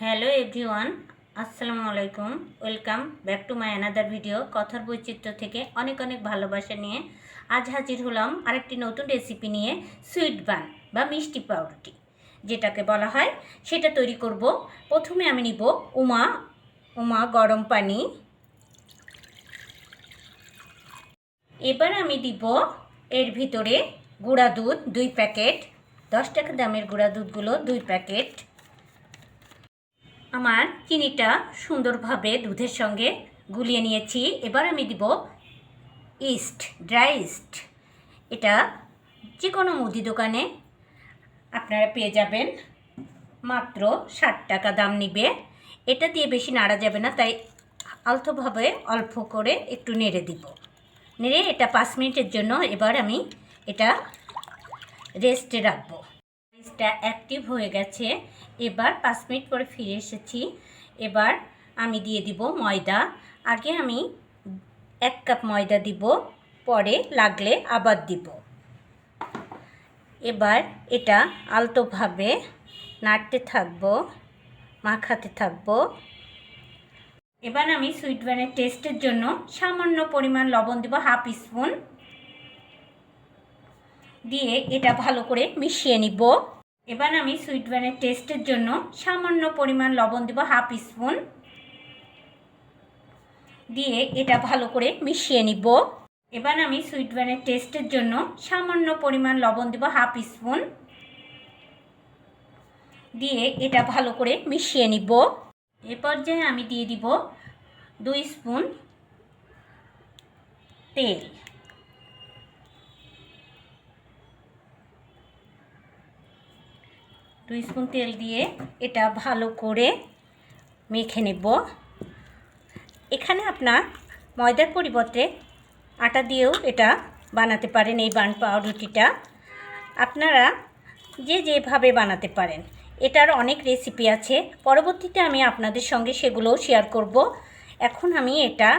Hello everyone, আসসালামু আলাইকুম। Welcome back to my another video, কথার বৈচিত্র্য থেকে অনেক অনেক ভালোবাসা নিয়ে। আজ হাজির হলাম আরেকটি নতুন রেসিপি নিয়ে সুইট বান বা মিষ্টি পাউরুটি, যেটাকে বলা হয়। সেটা তৈরি করব। প্রথমে আমি নিব উমা উমা গরম পানি। এবার আমি দিব এর ভিতরে গুঁড়া দুধ দুই প্যাকেট, দশ টাকা দামের গুঁড়া দুধগুলো দুই প্যাকেট। আমার চিনিটা সুন্দরভাবে দুধের সঙ্গে গুলিয়ে নিয়েছি। এবার আমি দিব ইস্ট, ড্রাই ইস্ট। এটা যে কোনো মুদি দোকানে আপনারা পেয়ে যাবেন। মাত্র ষাট টাকা দাম নিবে। এটা দিয়ে বেশি নাড়া যাবে না, তাই আলতোভাবে অল্প করে একটু নেড়ে দিব। নেড়ে এটা পাঁচ মিনিটের জন্য এবার আমি এটা রেস্টে রাখব। রাইসটা অ্যাক্টিভ হয়ে গেছে। এবার পাঁচ মিনিট পরে ফিরে এসেছি। এবার আমি দিয়ে দিব ময়দা। আগে আমি এক কাপ ময়দা দিব, পরে লাগলে আবার দিব। এবার এটা আলতোভাবে নাড়তে থাকব, মাখাতে থাকব। এবার আমি সুইট বানের টেস্টের জন্য সামান্য পরিমাণ লবণ দেবো হাফ স্পুন। দিয়ে এটা ভালো করে মিশিয়ে নিব। এবার আমি সুইট বানের টেস্টের জন্য সামান্য পরিমাণ লবণ দেবো হাফ স্পুন দিয়ে এটা ভালো করে মিশিয়ে নিব। এবার আমি সুইট বানের টেস্টের জন্য সামান্য পরিমাণ লবণ দেবো হাফ স্পুন দিয়ে এটা ভালো করে মিশিয়ে নিব। এ পর্যায়ে আমি দিয়ে দিব দুই স্পুন তেল। দুই স্পুন তেল দিয়ে এটা ভালো করে মেখে নেব। এখানে আপনার ময়দার পরিবর্তে আটা দিয়েও এটা বানাতে পারেন এই বান পাউরুটিটা। আপনারা যে যেভাবে বানাতে পারেন, এটার অনেক রেসিপি আছে। পরবর্তীতে আমি আপনাদের সঙ্গে সেগুলোও শেয়ার করব। এখন আমি এটা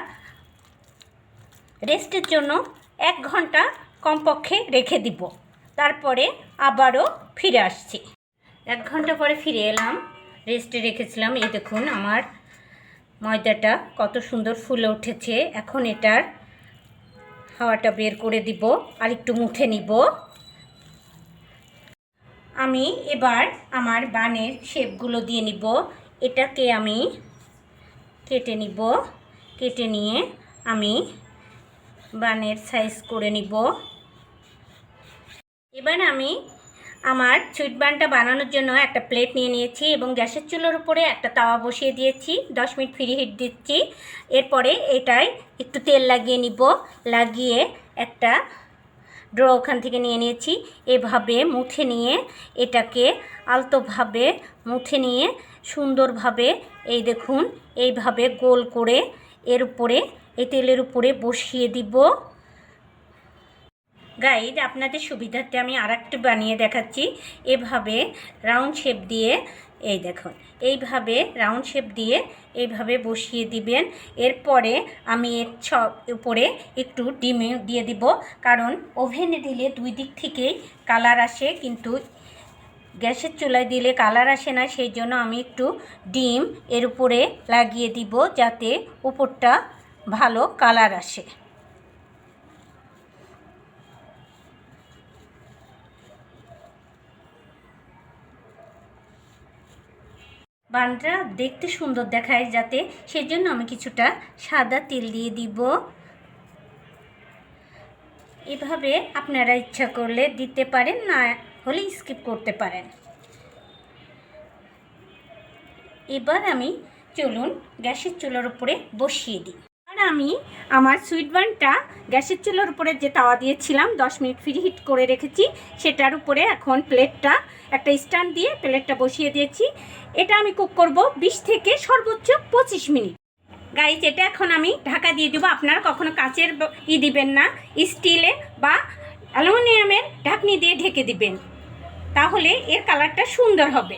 রেস্টের জন্য এক ঘণ্টা কমপক্ষে রেখে দিব। তারপরে আবারও ফিরে আসছি। এক ঘণ্টা পরে ফিরে এলাম। রেস্টে রেখেছিলাম। এই দেখুন আমার ময়দাটা, কত সুন্দর ফুলে উঠেছে। এখন এটার হাওয়াটা বের করে দিব আর একটু মুঠে নিব। আমি এবার আমার বানের শেপগুলো দিয়ে নিব। এটাকে আমি কেটে নিব। কেটে নিয়ে আমি বানের সাইজ করে নিব। এবার আমি আমার বানটা বানানোর জন্য একটা প্লেট নিয়ে নিয়েছি এবং গ্যাসের চুলোর উপরে একটা তাওয়া বসিয়ে দিয়েছি। দশ মিনিট ফ্রি হিট দিচ্ছি। এরপরে এটাই একটু তেল লাগিয়ে নিব। লাগিয়ে একটা ড্র ওখান থেকে নিয়ে নিয়েছি। এভাবে মুঠে নিয়ে এটাকে আলতোভাবে মুঠে নিয়ে সুন্দরভাবে এই দেখুন, এইভাবে গোল করে এর উপরে, এই তেলের উপরে বসিয়ে দিব। গাইড আপনাদের সুবিধার্থে আমি আর বানিয়ে দেখাচ্ছি। এভাবে রাউন্ড শেপ দিয়ে, এই দেখুন, এইভাবে রাউন্ড শেপ দিয়ে এইভাবে বসিয়ে দিবেন। এরপরে আমি এর ছ, উপরে একটু ডিম দিয়ে দিব, কারণ ওভেনে দিলে দুই দিক থেকেই কালার আসে, কিন্তু গ্যাসের চুলায় দিলে কালার আসে না, সেই জন্য আমি একটু ডিম এর উপরে লাগিয়ে দিব, যাতে উপরটা ভালো কালার আসে। বানটা দেখতে সুন্দর দেখায় যাতে সেজন্য আমি কিছুটা সাদা তেল দিয়ে দিব। এভাবে আপনারা ইচ্ছা করলে দিতে পারেন, না হলে স্কিপ করতে পারেন। এবার আমি চলুন গ্যাসের চুলার উপরে বসিয়ে দিই। আমি, আমার সুইট বানটা গ্যাসের চুলার উপরে যে তাওয়া দিয়েছিলাম, দশ মিনিট ফ্রি হিট করে রেখেছি, সেটার উপরে এখন প্লেটটা একটা স্ট্যান্ড দিয়ে প্লেটটা বসিয়ে দিয়েছি। এটা আমি কুক করব বিশ থেকে সর্বোচ্চ পঁচিশ মিনিট। গাইজ এটা এখন আমি ঢাকা দিয়ে দেবো। আপনারা কখনো কাচের ই দিবেন না, স্টিলে বা অ্যালুমিনিয়ামের ঢাকনি দিয়ে ঢেকে দিবেন। তাহলে এর কালারটা সুন্দর হবে।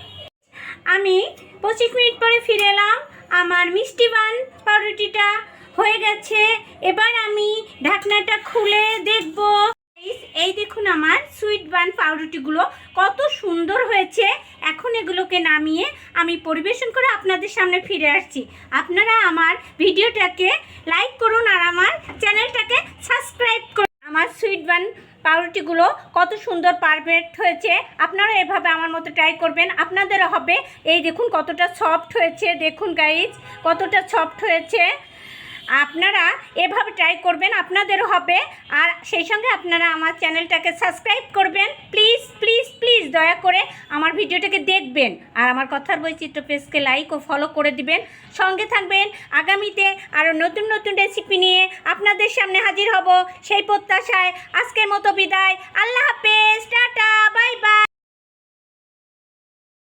আমি পঁচিশ মিনিট পরে ফিরে এলাম। আমার মিষ্টি বান পাউরুটিটা হয়ে গেছে। এবার আমি ঢাকনাটা খুলে দেখব। এই দেখুন আমার সুইট বান পাউরুটিগুলো কত সুন্দর হয়েছে। এখন এগুলোকে নামিয়ে আমি পরিবেশন করে আপনাদের সামনে ফিরে আসছি। আপনারা আমার ভিডিওটাকে লাইক করুন আর আমার চ্যানেলটাকে সাবস্ক্রাইব করুন। আমার সুইট বান পাউরুটিগুলো কত সুন্দর পারফেক্ট হয়েছে। আপনারা এভাবে আমার মতো ট্রাই করবেন। আপনাদেরও হবে, এই দেখুন কতটা সফট হয়েছে। দেখুন গাইজ কতটা সফট হয়েছে। আপনারা এভাবে ট্রাই করবেন, আপনাদেরও হবে। আর সেই সঙ্গে আপনারা আমার চ্যানেলটাকে সাবস্ক্রাইব করবেন। প্লিজ প্লিজ প্লিজ দয়া করে আমার ভিডিওটাকে দেখবেন। আর আমার কথার বৈচিত্র্য পেজকে লাইক ও ফলো করে দিবেন। সঙ্গে থাকবেন। আগামীতে আরও নতুন নতুন রেসিপি নিয়ে আপনাদের সামনে হাজির হব সেই প্রত্যাশায়। আজকের মতো বিদায়। আল্লাহ হাফেজ। টাটা। Bye bye.